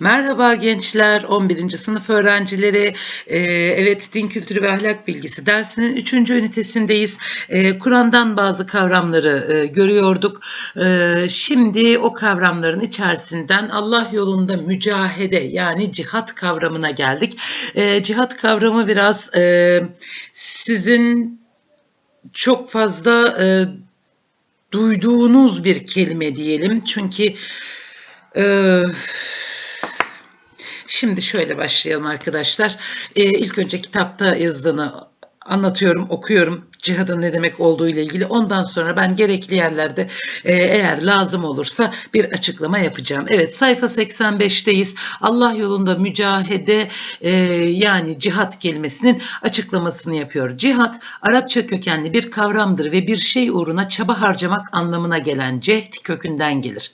Merhaba gençler, 11. sınıf öğrencileri. Ee, evet, din kültürü ve ahlak bilgisi dersinin 3. ünitesindeyiz. Ee, Kur'an'dan bazı kavramları e, görüyorduk. Ee, şimdi o kavramların içerisinden Allah yolunda mücahede yani cihat kavramına geldik. Cihat kavramı biraz e, sizin çok fazla e, duyduğunuz bir kelime diyelim. Çünkü e, Şimdi şöyle başlayalım arkadaşlar. Ee, ilk önce kitapta yazdığını anlatıyorum, okuyorum cihadın ne demek olduğu ile ilgili. Ondan sonra ben gerekli yerlerde e, eğer lazım olursa bir açıklama yapacağım. Evet sayfa 85'teyiz. Allah yolunda mücahede e, yani cihat kelimesinin açıklamasını yapıyor. Cihat Arapça kökenli bir kavramdır ve bir şey uğruna çaba harcamak anlamına gelen cehd kökünden gelir.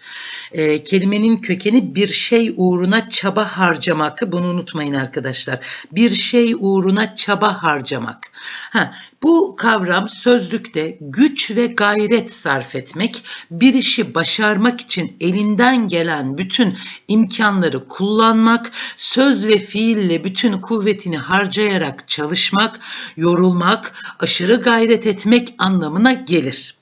E, kelimenin kökeni bir şey uğruna çaba harcamak. Bunu unutmayın arkadaşlar. Bir şey uğruna çaba harcamak. Ha, bu kavram sözlükte güç ve gayret sarf etmek, bir işi başarmak için elinden gelen bütün imkanları kullanmak, söz ve fiille bütün kuvvetini harcayarak çalışmak, yorulmak, aşırı gayret etmek anlamına gelir.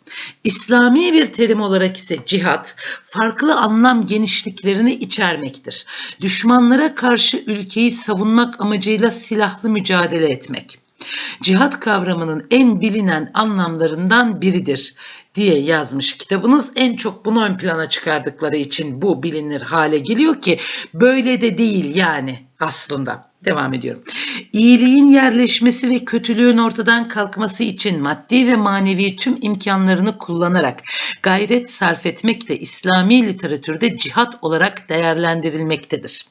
İslami bir terim olarak ise cihat farklı anlam genişliklerini içermektir. Düşmanlara karşı ülkeyi savunmak amacıyla silahlı mücadele etmek cihat kavramının en bilinen anlamlarından biridir diye yazmış kitabınız. En çok bunu ön plana çıkardıkları için bu bilinir hale geliyor ki böyle de değil yani aslında. Devam ediyorum. İyiliğin yerleşmesi ve kötülüğün ortadan kalkması için maddi ve manevi tüm imkanlarını kullanarak gayret sarf etmek de İslami literatürde cihat olarak değerlendirilmektedir.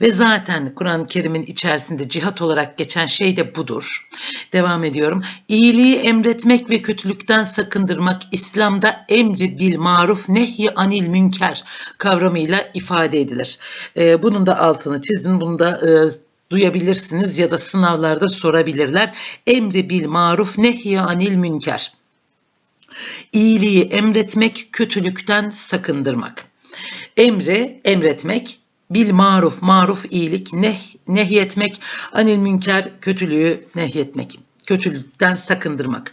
Ve zaten Kur'an-ı Kerim'in içerisinde cihat olarak geçen şey de budur. Devam ediyorum. İyiliği emretmek ve kötülükten sakındırmak İslam'da emri bil maruf nehy anil münker kavramıyla ifade edilir. Ee, bunun da altını çizin. Bunu da e, duyabilirsiniz ya da sınavlarda sorabilirler. Emri bil maruf nehy anil münker. İyiliği emretmek, kötülükten sakındırmak. Emri emretmek, bil maruf, maruf iyilik, neh, nehyetmek, anil münker kötülüğü nehyetmek kötülükten sakındırmak.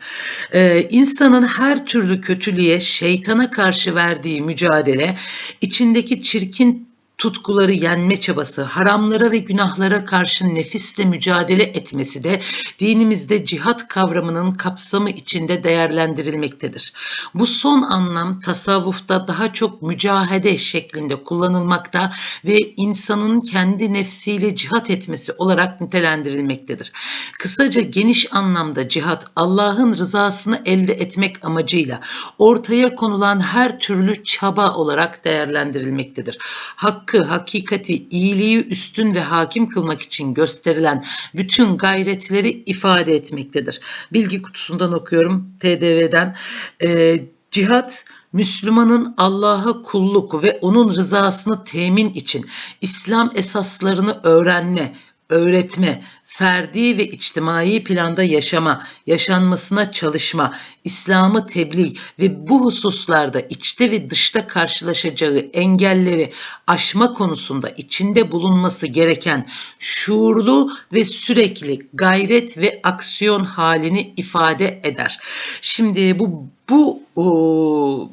Ee, insanın her türlü kötülüğe, şeytana karşı verdiği mücadele, içindeki çirkin tutkuları yenme çabası, haramlara ve günahlara karşı nefisle mücadele etmesi de dinimizde cihat kavramının kapsamı içinde değerlendirilmektedir. Bu son anlam tasavvufta daha çok mücahede şeklinde kullanılmakta ve insanın kendi nefsiyle cihat etmesi olarak nitelendirilmektedir. Kısaca geniş anlamda cihat Allah'ın rızasını elde etmek amacıyla ortaya konulan her türlü çaba olarak değerlendirilmektedir. Hakkı hakkı, hakikati, iyiliği üstün ve hakim kılmak için gösterilen bütün gayretleri ifade etmektedir. Bilgi kutusundan okuyorum TDV'den. E, cihat Müslümanın Allah'a kulluk ve onun rızasını temin için İslam esaslarını öğrenme, öğretme, ferdi ve içtimai planda yaşama, yaşanmasına çalışma, İslam'ı tebliğ ve bu hususlarda içte ve dışta karşılaşacağı engelleri aşma konusunda içinde bulunması gereken şuurlu ve sürekli gayret ve aksiyon halini ifade eder. Şimdi bu bu o,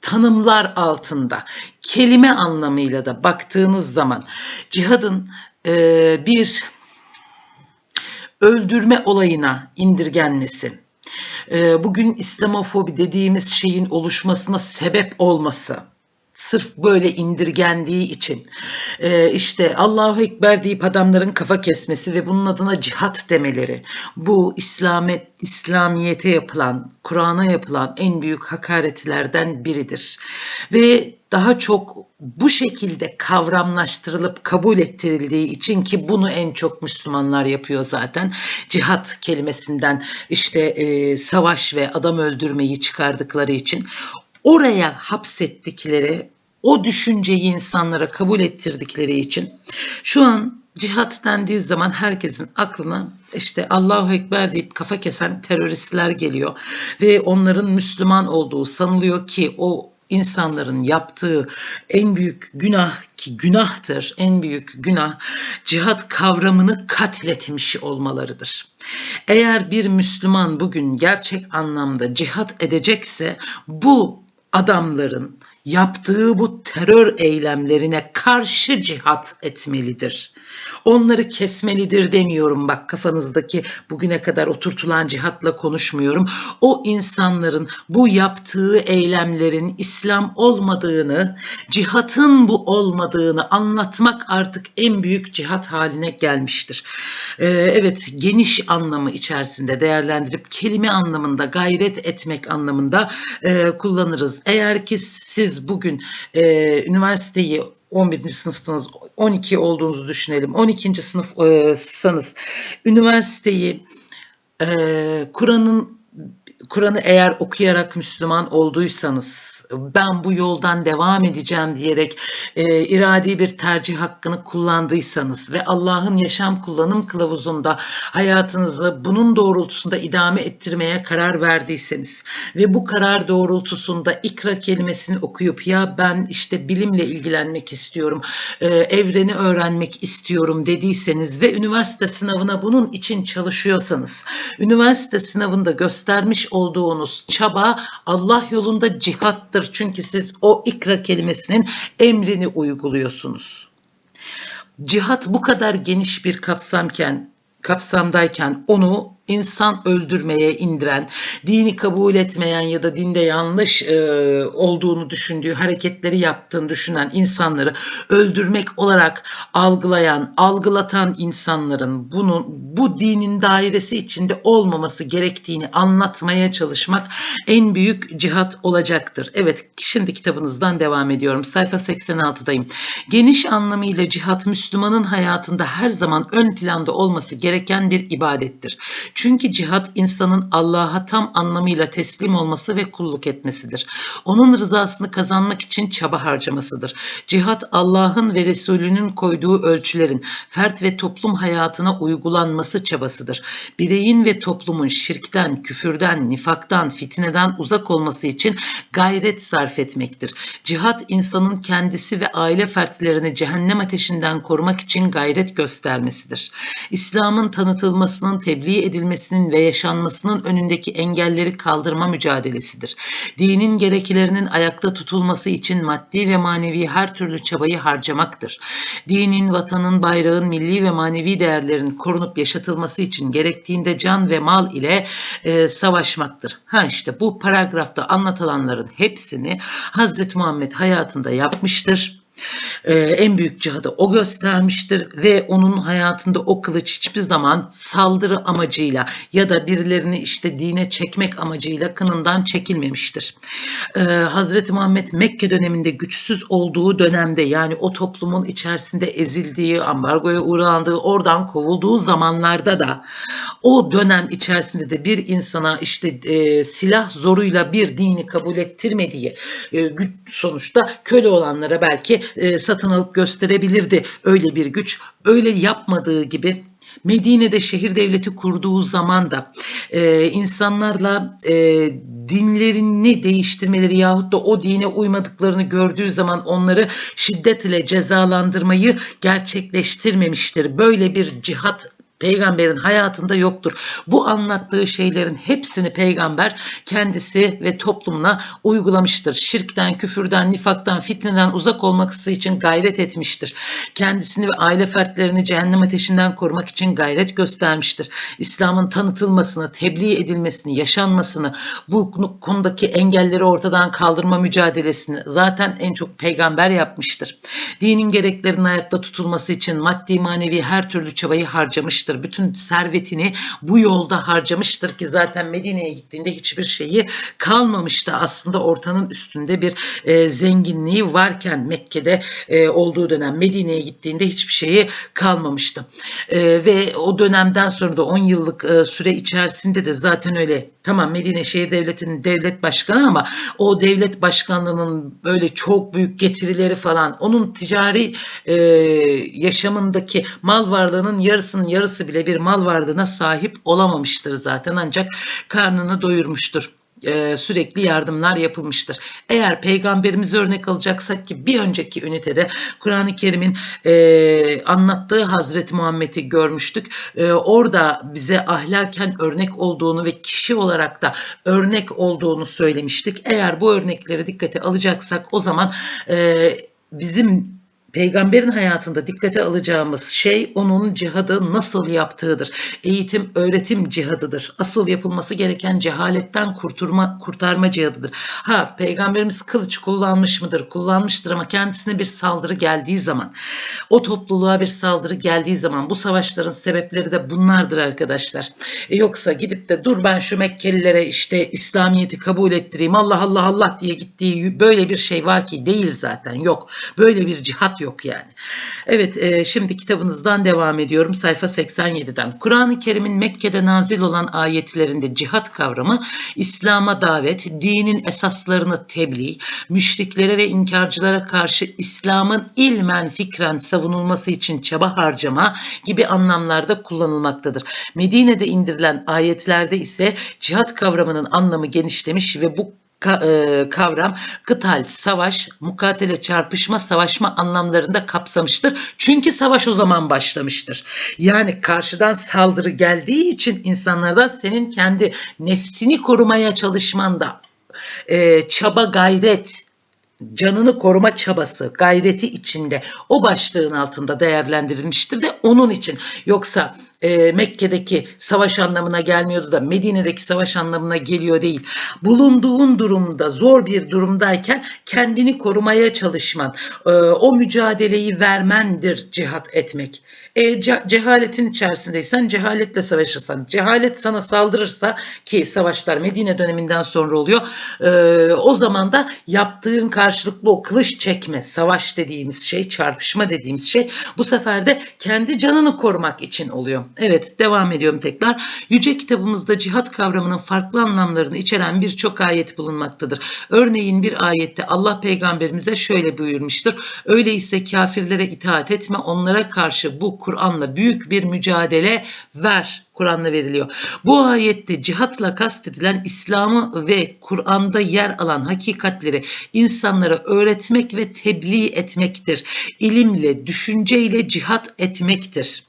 tanımlar altında kelime anlamıyla da baktığınız zaman cihadın e, bir öldürme olayına indirgenmesi, e, bugün İslamofobi dediğimiz şeyin oluşmasına sebep olması, sırf böyle indirgendiği için e, işte Allahu Ekber deyip adamların kafa kesmesi ve bunun adına cihat demeleri bu İslamet, İslamiyete yapılan, Kur'an'a yapılan en büyük hakaretlerden biridir. Ve daha çok bu şekilde kavramlaştırılıp kabul ettirildiği için ki bunu en çok Müslümanlar yapıyor zaten. Cihat kelimesinden işte e, savaş ve adam öldürmeyi çıkardıkları için oraya hapsettikleri, o düşünceyi insanlara kabul ettirdikleri için şu an cihat dendiği zaman herkesin aklına işte Allahu Ekber deyip kafa kesen teröristler geliyor ve onların Müslüman olduğu sanılıyor ki o insanların yaptığı en büyük günah ki günahtır, en büyük günah cihat kavramını katletmiş olmalarıdır. Eğer bir Müslüman bugün gerçek anlamda cihat edecekse bu adamların yaptığı bu terör eylemlerine karşı cihat etmelidir. Onları kesmelidir demiyorum bak kafanızdaki bugüne kadar oturtulan cihatla konuşmuyorum. O insanların bu yaptığı eylemlerin İslam olmadığını, cihatın bu olmadığını anlatmak artık en büyük cihat haline gelmiştir. Ee, evet geniş anlamı içerisinde değerlendirip kelime anlamında gayret etmek anlamında e, kullanırız. Eğer ki siz bugün e, üniversiteyi 11. sınıfsınız, 12 olduğunuzu düşünelim. 12. sınıfsanız üniversiteyi e, Kur'an'ın Kur'an'ı eğer okuyarak Müslüman olduysanız ben bu yoldan devam edeceğim diyerek e, iradi bir tercih hakkını kullandıysanız ve Allah'ın yaşam kullanım kılavuzunda hayatınızı bunun doğrultusunda idame ettirmeye karar verdiyseniz ve bu karar doğrultusunda ikra kelimesini okuyup ya ben işte bilimle ilgilenmek istiyorum, e, evreni öğrenmek istiyorum dediyseniz ve üniversite sınavına bunun için çalışıyorsanız, üniversite sınavında göstermiş olduğunuz çaba Allah yolunda cihattır. Çünkü siz o ikra kelimesinin emrini uyguluyorsunuz. Cihat bu kadar geniş bir kapsamken kapsamdayken onu insan öldürmeye indiren, dini kabul etmeyen ya da dinde yanlış e, olduğunu düşündüğü hareketleri yaptığını düşünen insanları öldürmek olarak algılayan, algılatan insanların bunun bu dinin dairesi içinde olmaması gerektiğini anlatmaya çalışmak en büyük cihat olacaktır. Evet, şimdi kitabınızdan devam ediyorum. Sayfa 86'dayım. Geniş anlamıyla cihat Müslümanın hayatında her zaman ön planda olması gereken bir ibadettir. Çünkü cihat insanın Allah'a tam anlamıyla teslim olması ve kulluk etmesidir. Onun rızasını kazanmak için çaba harcamasıdır. Cihat Allah'ın ve Resulünün koyduğu ölçülerin fert ve toplum hayatına uygulanması çabasıdır. Bireyin ve toplumun şirkten, küfürden, nifaktan, fitneden uzak olması için gayret sarf etmektir. Cihat insanın kendisi ve aile fertlerini cehennem ateşinden korumak için gayret göstermesidir. İslam'ın tanıtılmasının, tebliğ edilmesi edilmesinin ve yaşanmasının önündeki engelleri kaldırma mücadelesidir. Dinin gereklerinin ayakta tutulması için maddi ve manevi her türlü çabayı harcamaktır. Dinin, vatanın, bayrağın, milli ve manevi değerlerin korunup yaşatılması için gerektiğinde can ve mal ile e, savaşmaktır. Ha işte bu paragrafta anlatılanların hepsini Hazreti Muhammed hayatında yapmıştır ee, en büyük cihadı o göstermiştir ve onun hayatında o kılıç hiçbir zaman saldırı amacıyla ya da birilerini işte dine çekmek amacıyla kınından çekilmemiştir. Ee, Hazreti Muhammed Mekke döneminde güçsüz olduğu dönemde yani o toplumun içerisinde ezildiği, ambargoya uğrandığı, oradan kovulduğu zamanlarda da o dönem içerisinde de bir insana işte e, silah zoruyla bir dini kabul ettirmediği e, sonuçta köle olanlara belki e, satın alıp gösterebilirdi öyle bir güç. Öyle yapmadığı gibi Medine'de şehir devleti kurduğu zaman da e, insanlarla e, dinlerini değiştirmeleri yahut da o dine uymadıklarını gördüğü zaman onları şiddetle cezalandırmayı gerçekleştirmemiştir. Böyle bir cihat peygamberin hayatında yoktur. Bu anlattığı şeylerin hepsini peygamber kendisi ve toplumuna uygulamıştır. Şirkten, küfürden, nifaktan, fitneden uzak olması için gayret etmiştir. Kendisini ve aile fertlerini cehennem ateşinden korumak için gayret göstermiştir. İslam'ın tanıtılmasını, tebliğ edilmesini, yaşanmasını, bu konudaki engelleri ortadan kaldırma mücadelesini zaten en çok peygamber yapmıştır. Dinin gereklerinin ayakta tutulması için maddi manevi her türlü çabayı harcamıştır harcamıştır. Bütün servetini bu yolda harcamıştır ki zaten Medine'ye gittiğinde hiçbir şeyi kalmamıştı. Aslında ortanın üstünde bir e, zenginliği varken Mekke'de e, olduğu dönem Medine'ye gittiğinde hiçbir şeyi kalmamıştı. E, ve o dönemden sonra da 10 yıllık e, süre içerisinde de zaten öyle tamam Medine Şehir Devleti'nin devlet başkanı ama o devlet başkanlığının böyle çok büyük getirileri falan onun ticari e, yaşamındaki mal varlığının yarısının yarısı bile bir mal varlığına sahip olamamıştır zaten ancak karnını doyurmuştur. E, sürekli yardımlar yapılmıştır. Eğer peygamberimizi örnek alacaksak ki bir önceki ünitede Kur'an-ı Kerim'in e, anlattığı Hazreti Muhammed'i görmüştük. E, orada bize ahlaken örnek olduğunu ve kişi olarak da örnek olduğunu söylemiştik. Eğer bu örnekleri dikkate alacaksak o zaman e, bizim peygamberin hayatında dikkate alacağımız şey onun cihadı nasıl yaptığıdır. Eğitim, öğretim cihadıdır. Asıl yapılması gereken cehaletten kurturma, kurtarma cihadıdır. Ha peygamberimiz kılıç kullanmış mıdır? Kullanmıştır ama kendisine bir saldırı geldiği zaman, o topluluğa bir saldırı geldiği zaman bu savaşların sebepleri de bunlardır arkadaşlar. E yoksa gidip de dur ben şu Mekkelilere işte İslamiyet'i kabul ettireyim Allah Allah Allah diye gittiği böyle bir şey vaki değil zaten yok. Böyle bir cihat yok yani. Evet e, şimdi kitabınızdan devam ediyorum sayfa 87'den. Kur'an-ı Kerim'in Mekke'de nazil olan ayetlerinde cihat kavramı İslam'a davet, dinin esaslarını tebliğ, müşriklere ve inkarcılara karşı İslam'ın ilmen fikren savunulması için çaba harcama gibi anlamlarda kullanılmaktadır. Medine'de indirilen ayetlerde ise cihat kavramının anlamı genişlemiş ve bu kavram kıtal, savaş, mukatele, çarpışma, savaşma anlamlarında kapsamıştır. Çünkü savaş o zaman başlamıştır. Yani karşıdan saldırı geldiği için insanlardan senin kendi nefsini korumaya çalışmanda e, çaba gayret canını koruma çabası, gayreti içinde o başlığın altında değerlendirilmiştir de onun için. Yoksa e, Mekke'deki savaş anlamına gelmiyordu da Medine'deki savaş anlamına geliyor değil. Bulunduğun durumda zor bir durumdayken kendini korumaya çalışman, e, o mücadeleyi vermendir cihat etmek. E, ce cehaletin içerisindeysen cehaletle savaşırsan, cehalet sana saldırırsa ki savaşlar Medine döneminden sonra oluyor. E, o zaman da yaptığın karşılıklı o kılıç çekme, savaş dediğimiz şey, çarpışma dediğimiz şey bu sefer de kendi canını korumak için oluyor. Evet devam ediyorum tekrar. Yüce kitabımızda cihat kavramının farklı anlamlarını içeren birçok ayet bulunmaktadır. Örneğin bir ayette Allah peygamberimize şöyle buyurmuştur. Öyleyse kafirlere itaat etme onlara karşı bu Kur'an'la büyük bir mücadele ver. Kur'an'la veriliyor. Bu ayette cihatla kastedilen İslam'ı ve Kur'an'da yer alan hakikatleri insanlara öğretmek ve tebliğ etmektir. İlimle, düşünceyle cihat etmektir.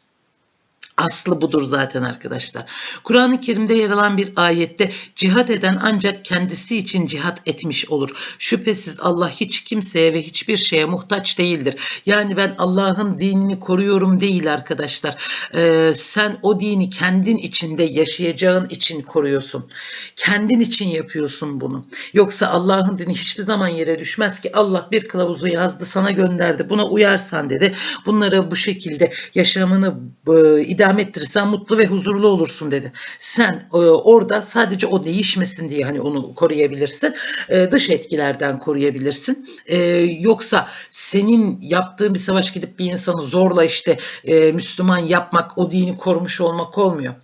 Aslı budur zaten arkadaşlar. Kur'an-ı Kerim'de yer alan bir ayette cihat eden ancak kendisi için cihat etmiş olur. Şüphesiz Allah hiç kimseye ve hiçbir şeye muhtaç değildir. Yani ben Allah'ın dinini koruyorum değil arkadaşlar. Ee, sen o dini kendin içinde yaşayacağın için koruyorsun. Kendin için yapıyorsun bunu. Yoksa Allah'ın dini hiçbir zaman yere düşmez ki Allah bir kılavuzu yazdı sana gönderdi. Buna uyarsan dedi. Bunları bu şekilde yaşamını e, idame ettirirsen mutlu ve huzurlu olursun dedi. Sen e, orada sadece o değişmesin diye hani onu koruyabilirsin. E, dış etkilerden koruyabilirsin. E, yoksa senin yaptığın bir savaş gidip bir insanı zorla işte e, Müslüman yapmak, o dini korumuş olmak olmuyor.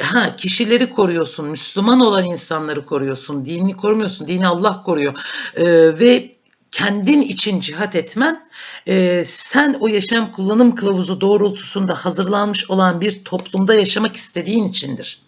Ha kişileri koruyorsun, Müslüman olan insanları koruyorsun, dinini korumuyorsun, dini Allah koruyor ee, ve kendin için cihat etmen e, sen o yaşam kullanım kılavuzu doğrultusunda hazırlanmış olan bir toplumda yaşamak istediğin içindir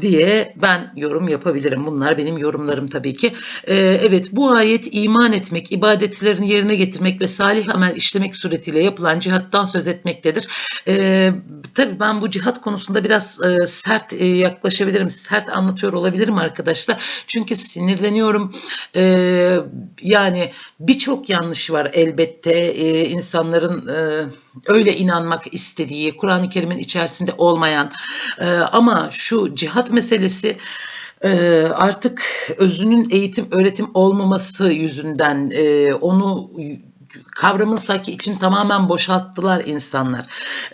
diye ben yorum yapabilirim. Bunlar benim yorumlarım tabii ki. Ee, evet bu ayet iman etmek, ibadetlerini yerine getirmek ve salih amel işlemek suretiyle yapılan cihattan söz etmektedir. Ee, tabii ben bu cihat konusunda biraz e, sert e, yaklaşabilirim, sert anlatıyor olabilirim arkadaşlar. Çünkü sinirleniyorum. Ee, yani birçok yanlış var elbette. Ee, insanların e, öyle inanmak istediği, Kur'an-ı Kerim'in içerisinde olmayan e, ama şu cihat meselesi e, artık özünün eğitim öğretim olmaması yüzünden e, onu kavramın sanki için tamamen boşalttılar insanlar.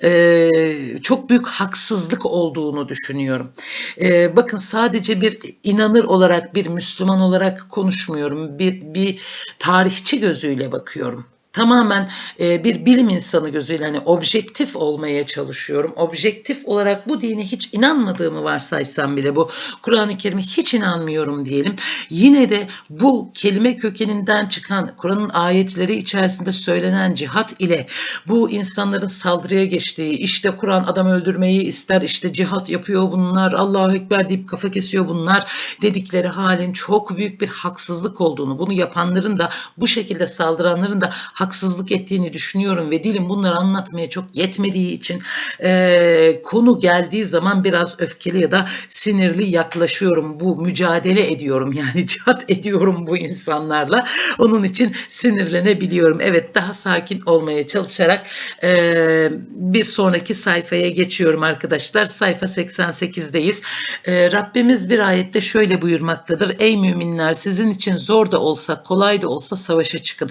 Ee, çok büyük haksızlık olduğunu düşünüyorum. Ee, bakın sadece bir inanır olarak, bir Müslüman olarak konuşmuyorum. Bir, bir tarihçi gözüyle bakıyorum. Tamamen e, bir bilim insanı gözüyle hani objektif olmaya çalışıyorum. Objektif olarak bu dine hiç inanmadığımı varsaysam bile bu Kur'an-ı Kerim'e hiç inanmıyorum diyelim. Yine de bu kelime kökeninden çıkan Kur'an'ın ayetleri içerisinde söylenen cihat ile bu insanların saldırıya geçtiği işte Kur'an adam öldürmeyi ister işte cihat yapıyor bunlar Allahu Ekber deyip kafa kesiyor bunlar dedikleri halin çok büyük bir haksızlık olduğunu bunu yapanların da bu şekilde saldıranların da haksızlık ettiğini düşünüyorum ve dilim bunları anlatmaya çok yetmediği için e, konu geldiği zaman biraz öfkeli ya da sinirli yaklaşıyorum. Bu mücadele ediyorum yani cihat ediyorum bu insanlarla. Onun için sinirlenebiliyorum. Evet daha sakin olmaya çalışarak e, bir sonraki sayfaya geçiyorum arkadaşlar. Sayfa 88'deyiz. E, Rabbimiz bir ayette şöyle buyurmaktadır. Ey müminler sizin için zor da olsa kolay da olsa savaşa çıkın.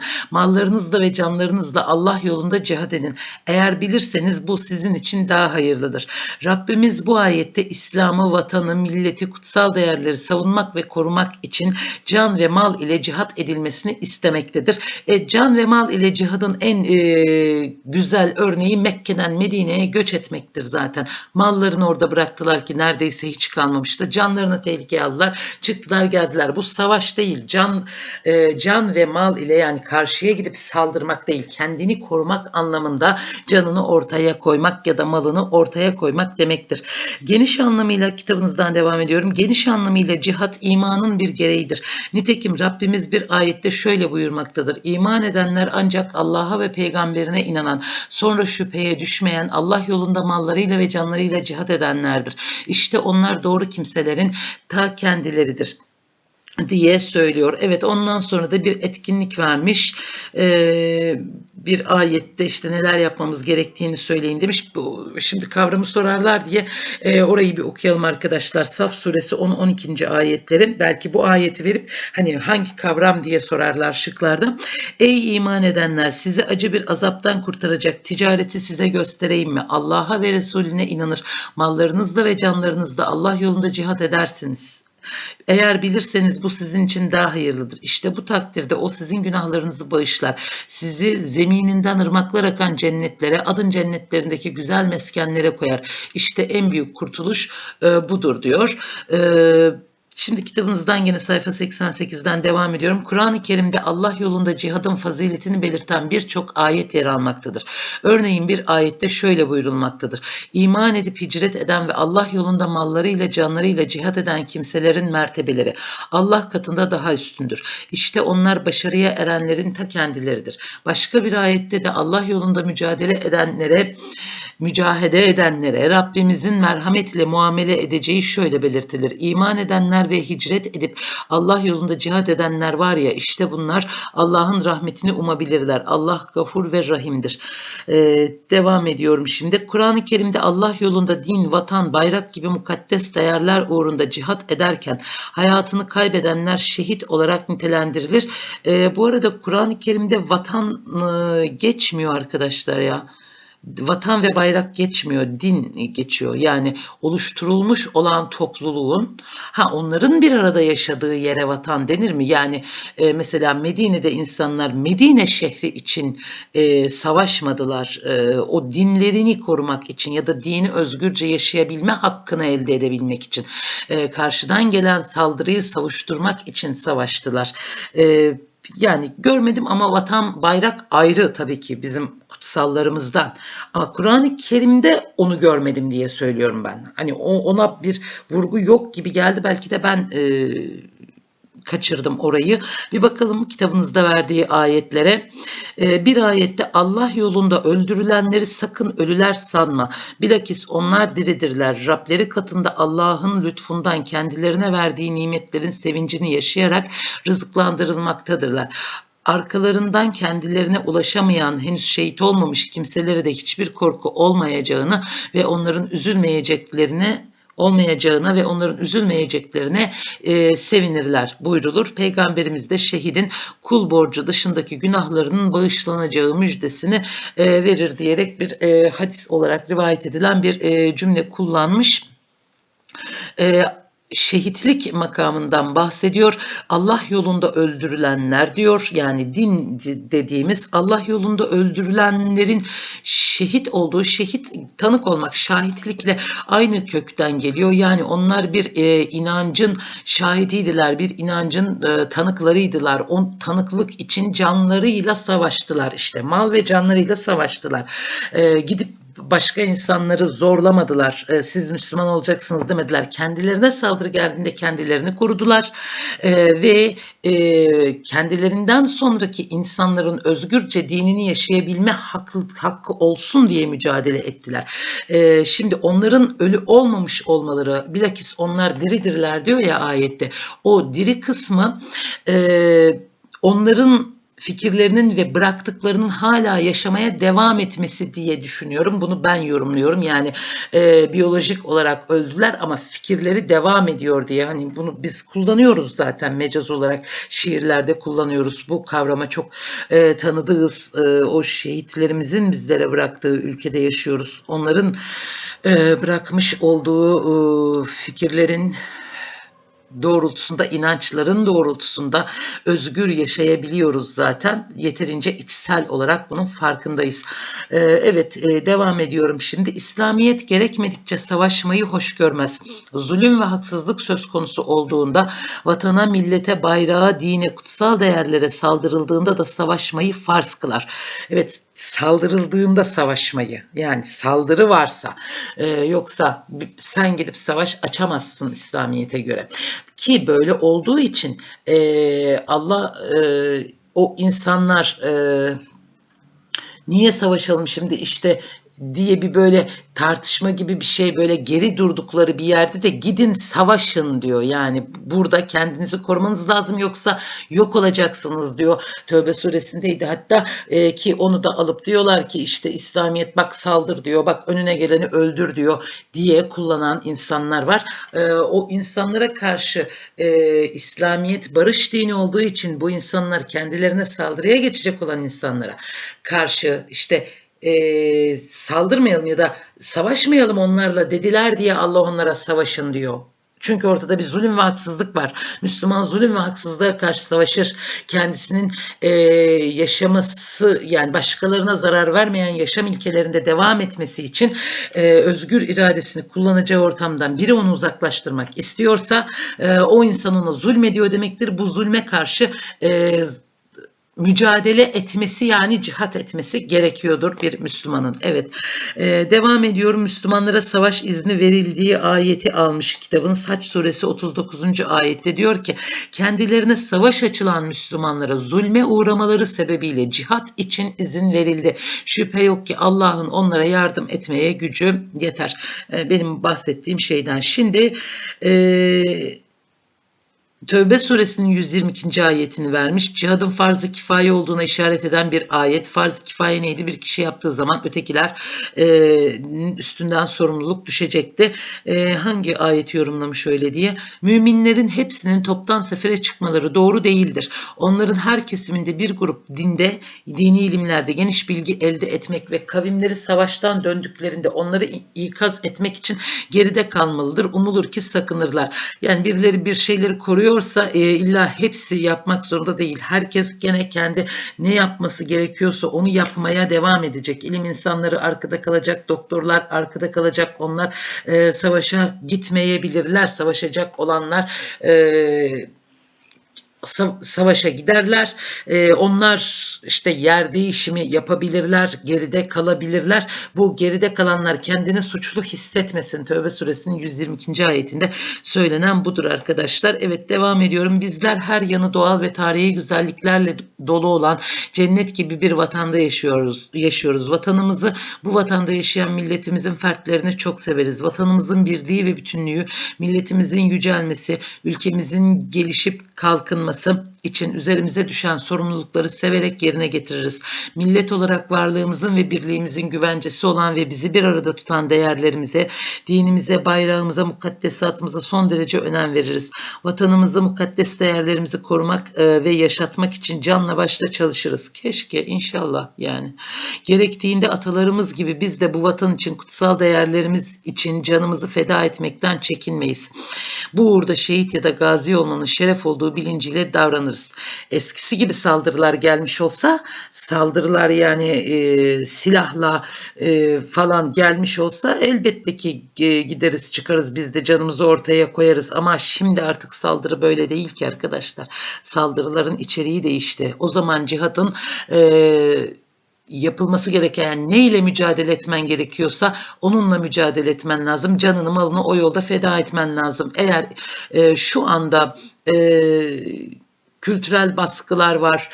Ve canlarınızla Allah yolunda cihad edin. Eğer bilirseniz bu sizin için daha hayırlıdır. Rabbimiz bu ayette İslam'ı, vatanı, milleti, kutsal değerleri savunmak ve korumak için can ve mal ile cihat edilmesini istemektedir. E, can ve mal ile cihadın en e, güzel örneği Mekke'den Medine'ye göç etmektir zaten. Mallarını orada bıraktılar ki neredeyse hiç kalmamıştı. Canlarını tehlikeye aldılar. Çıktılar geldiler. Bu savaş değil. Can e, can ve mal ile yani karşıya gidip saldırmak değil. Kendini korumak anlamında canını ortaya koymak ya da malını ortaya koymak demektir. Geniş anlamıyla kitabınızdan devam ediyorum. Geniş anlamıyla cihat imanın bir gereğidir. Nitekim Rabbimiz bir ayette şöyle buyurmaktadır. İman edenler ancak Allah'a ve peygamberine inanan, sonra şüpheye düşmeyen, Allah yolunda mallarıyla ve canlarıyla cihat edenlerdir. İşte onlar doğru kimselerin ta kendileridir diye söylüyor. Evet ondan sonra da bir etkinlik vermiş. Ee, bir ayette işte neler yapmamız gerektiğini söyleyin demiş. Bu, şimdi kavramı sorarlar diye e, orayı bir okuyalım arkadaşlar. Saf suresi 10-12. ayetleri. Belki bu ayeti verip hani hangi kavram diye sorarlar şıklarda. Ey iman edenler sizi acı bir azaptan kurtaracak ticareti size göstereyim mi? Allah'a ve Resulüne inanır. Mallarınızla ve canlarınızla Allah yolunda cihat edersiniz. Eğer bilirseniz bu sizin için daha hayırlıdır. İşte bu takdirde o sizin günahlarınızı bağışlar. Sizi zemininden ırmaklar akan cennetlere, adın cennetlerindeki güzel meskenlere koyar. İşte en büyük kurtuluş e, budur diyor. E, Şimdi kitabınızdan yine sayfa 88'den devam ediyorum. Kur'an-ı Kerim'de Allah yolunda cihadın faziletini belirten birçok ayet yer almaktadır. Örneğin bir ayette şöyle buyurulmaktadır. İman edip hicret eden ve Allah yolunda mallarıyla canlarıyla cihad eden kimselerin mertebeleri Allah katında daha üstündür. İşte onlar başarıya erenlerin ta kendileridir. Başka bir ayette de Allah yolunda mücadele edenlere mücahede edenlere Rabbimizin merhamet ile muamele edeceği şöyle belirtilir. İman edenler ve hicret edip Allah yolunda cihad edenler var ya işte bunlar Allah'ın rahmetini umabilirler. Allah gafur ve rahimdir. Ee, devam ediyorum şimdi. Kur'an-ı Kerim'de Allah yolunda din, vatan, bayrak gibi mukaddes değerler uğrunda cihad ederken hayatını kaybedenler şehit olarak nitelendirilir. Ee, bu arada Kur'an-ı Kerim'de vatan e, geçmiyor arkadaşlar ya vatan ve bayrak geçmiyor, din geçiyor. Yani oluşturulmuş olan topluluğun, ha onların bir arada yaşadığı yere vatan denir mi? Yani e, mesela Medine'de insanlar Medine şehri için e, savaşmadılar. E, o dinlerini korumak için ya da dini özgürce yaşayabilme hakkını elde edebilmek için. E, karşıdan gelen saldırıyı savuşturmak için savaştılar. E, yani görmedim ama vatan bayrak ayrı tabii ki bizim kutsallarımızdan. Ama Kur'an-ı Kerim'de onu görmedim diye söylüyorum ben. Hani ona bir vurgu yok gibi geldi. Belki de ben e, kaçırdım orayı. Bir bakalım kitabınızda verdiği ayetlere. Ee, bir ayette Allah yolunda öldürülenleri sakın ölüler sanma. Bilakis onlar diridirler. Rableri katında Allah'ın lütfundan kendilerine verdiği nimetlerin sevincini yaşayarak rızıklandırılmaktadırlar arkalarından kendilerine ulaşamayan, henüz şehit olmamış kimselere de hiçbir korku olmayacağını ve onların üzülmeyeceklerini olmayacağına ve onların üzülmeyeceklerine e, sevinirler buyrulur. Peygamberimiz de şehidin kul borcu dışındaki günahlarının bağışlanacağı müjdesini e, verir diyerek bir e, hadis olarak rivayet edilen bir e, cümle kullanmış. E, şehitlik makamından bahsediyor. Allah yolunda öldürülenler diyor. Yani din dediğimiz Allah yolunda öldürülenlerin şehit olduğu, şehit tanık olmak, şahitlikle aynı kökten geliyor. Yani onlar bir e, inancın şahidiydiler, bir inancın e, tanıklarıydılar. O tanıklık için canlarıyla savaştılar. İşte mal ve canlarıyla savaştılar. E, gidip başka insanları zorlamadılar. E, siz Müslüman olacaksınız demediler. Kendilerine saldırı geldiğinde kendilerini korudular e, ve e, kendilerinden sonraki insanların özgürce dinini yaşayabilme hakkı, hakkı olsun diye mücadele ettiler. E, şimdi onların ölü olmamış olmaları, bilakis onlar diridirler diyor ya ayette. O diri kısmı e, onların fikirlerinin ve bıraktıklarının hala yaşamaya devam etmesi diye düşünüyorum. Bunu ben yorumluyorum. Yani e, biyolojik olarak öldüler ama fikirleri devam ediyor diye. Hani bunu biz kullanıyoruz zaten mecaz olarak şiirlerde kullanıyoruz. Bu kavrama çok e, tanıdığız. E, o şehitlerimizin bizlere bıraktığı ülkede yaşıyoruz. Onların e, bırakmış olduğu e, fikirlerin doğrultusunda, inançların doğrultusunda özgür yaşayabiliyoruz zaten. Yeterince içsel olarak bunun farkındayız. Ee, evet, e, devam ediyorum şimdi. İslamiyet gerekmedikçe savaşmayı hoş görmez. Zulüm ve haksızlık söz konusu olduğunda, vatana, millete, bayrağa, dine, kutsal değerlere saldırıldığında da savaşmayı farz kılar. Evet, saldırıldığında savaşmayı, yani saldırı varsa, e, yoksa sen gidip savaş açamazsın İslamiyet'e göre. Ki böyle olduğu için e, Allah e, o insanlar e, niye savaşalım şimdi? İşte diye bir böyle tartışma gibi bir şey böyle geri durdukları bir yerde de gidin savaşın diyor. Yani burada kendinizi korumanız lazım yoksa yok olacaksınız diyor. Tövbe suresindeydi hatta e, ki onu da alıp diyorlar ki işte İslamiyet bak saldır diyor. Bak önüne geleni öldür diyor diye kullanan insanlar var. E, o insanlara karşı e, İslamiyet barış dini olduğu için bu insanlar kendilerine saldırıya geçecek olan insanlara karşı işte e, saldırmayalım ya da savaşmayalım onlarla dediler diye Allah onlara savaşın diyor. Çünkü ortada bir zulüm ve haksızlık var. Müslüman zulüm ve haksızlığa karşı savaşır. Kendisinin e, yaşaması yani başkalarına zarar vermeyen yaşam ilkelerinde devam etmesi için e, özgür iradesini kullanacağı ortamdan biri onu uzaklaştırmak istiyorsa e, o insan ona zulmediyor demektir. Bu zulme karşı e, mücadele etmesi yani cihat etmesi gerekiyordur bir Müslümanın. Evet ee, devam ediyorum Müslümanlara savaş izni verildiği ayeti almış kitabın Saç suresi 39. ayette diyor ki kendilerine savaş açılan Müslümanlara zulme uğramaları sebebiyle cihat için izin verildi. Şüphe yok ki Allah'ın onlara yardım etmeye gücü yeter. Ee, benim bahsettiğim şeyden. Şimdi eee Tövbe suresinin 122. ayetini vermiş. Cihadın farz-ı kifaye olduğuna işaret eden bir ayet. Farz-ı kifaye neydi? Bir kişi yaptığı zaman ötekiler e, üstünden sorumluluk düşecekti. E, hangi ayeti yorumlamış öyle diye? Müminlerin hepsinin toptan sefere çıkmaları doğru değildir. Onların her kesiminde bir grup dinde, dini ilimlerde geniş bilgi elde etmek ve kavimleri savaştan döndüklerinde onları ikaz etmek için geride kalmalıdır. Umulur ki sakınırlar. Yani birileri bir şeyleri koruyor yapıyorsa e, illa hepsi yapmak zorunda değil. Herkes gene kendi ne yapması gerekiyorsa onu yapmaya devam edecek. İlim insanları arkada kalacak, doktorlar arkada kalacak. Onlar e, savaşa gitmeyebilirler. Savaşacak olanlar e, savaşa giderler. Ee, onlar işte yer değişimi yapabilirler, geride kalabilirler. Bu geride kalanlar kendini suçlu hissetmesin. Tövbe suresinin 122. ayetinde söylenen budur arkadaşlar. Evet devam ediyorum. Bizler her yanı doğal ve tarihi güzelliklerle dolu olan cennet gibi bir vatanda yaşıyoruz. Yaşıyoruz. Vatanımızı bu vatanda yaşayan milletimizin fertlerini çok severiz. Vatanımızın birliği ve bütünlüğü, milletimizin yücelmesi, ülkemizin gelişip kalkınması yaşaması için üzerimize düşen sorumlulukları severek yerine getiririz. Millet olarak varlığımızın ve birliğimizin güvencesi olan ve bizi bir arada tutan değerlerimize, dinimize, bayrağımıza, mukaddesatımıza son derece önem veririz. Vatanımızı, mukaddes değerlerimizi korumak e, ve yaşatmak için canla başla çalışırız. Keşke inşallah yani. Gerektiğinde atalarımız gibi biz de bu vatan için kutsal değerlerimiz için canımızı feda etmekten çekinmeyiz. Bu uğurda şehit ya da gazi olmanın şeref olduğu bilinciyle davranırız. Eskisi gibi saldırılar gelmiş olsa saldırılar yani e, silahla e, falan gelmiş olsa elbette ki e, gideriz çıkarız biz de canımızı ortaya koyarız ama şimdi artık saldırı böyle değil ki arkadaşlar. Saldırıların içeriği değişti. O zaman cihatın e, yapılması gereken ne ile mücadele etmen gerekiyorsa onunla mücadele etmen lazım. Canını malını o yolda feda etmen lazım. Eğer e, şu anda e, kültürel baskılar var,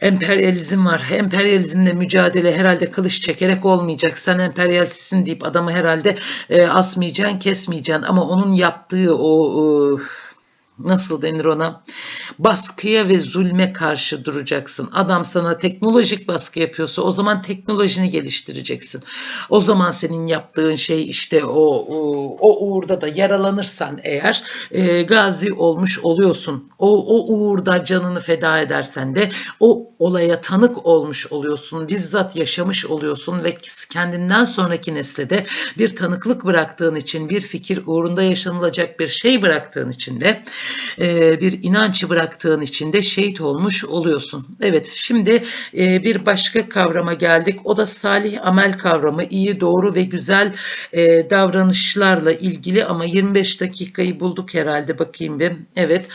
emperyalizm var. Emperyalizmle mücadele herhalde kılıç çekerek olmayacak. Sen emperyalistsin deyip adamı herhalde e, asmayacaksın, kesmeyeceksin. Ama onun yaptığı o... o nasıl denir ona? Baskıya ve zulme karşı duracaksın. Adam sana teknolojik baskı yapıyorsa o zaman teknolojini geliştireceksin. O zaman senin yaptığın şey işte o o, o uğurda da yaralanırsan eğer e, gazi olmuş oluyorsun. O, o uğurda canını feda edersen de o olaya tanık olmuş oluyorsun. Bizzat yaşamış oluyorsun ve kendinden sonraki nesle de bir tanıklık bıraktığın için bir fikir uğrunda yaşanılacak bir şey bıraktığın için de e, bir inanç bıraktığın için de şehit olmuş oluyorsun. Evet şimdi e, bir başka kavrama geldik. O da salih amel kavramı. iyi, doğru ve güzel e, davranışlarla ilgili ama 25 dakikayı bulduk herhalde bakayım bir. Evet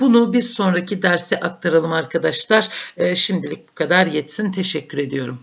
bunu bir sonraki derse aktaralım arkadaşlar. Şimdilik bu kadar yetsin. Teşekkür ediyorum.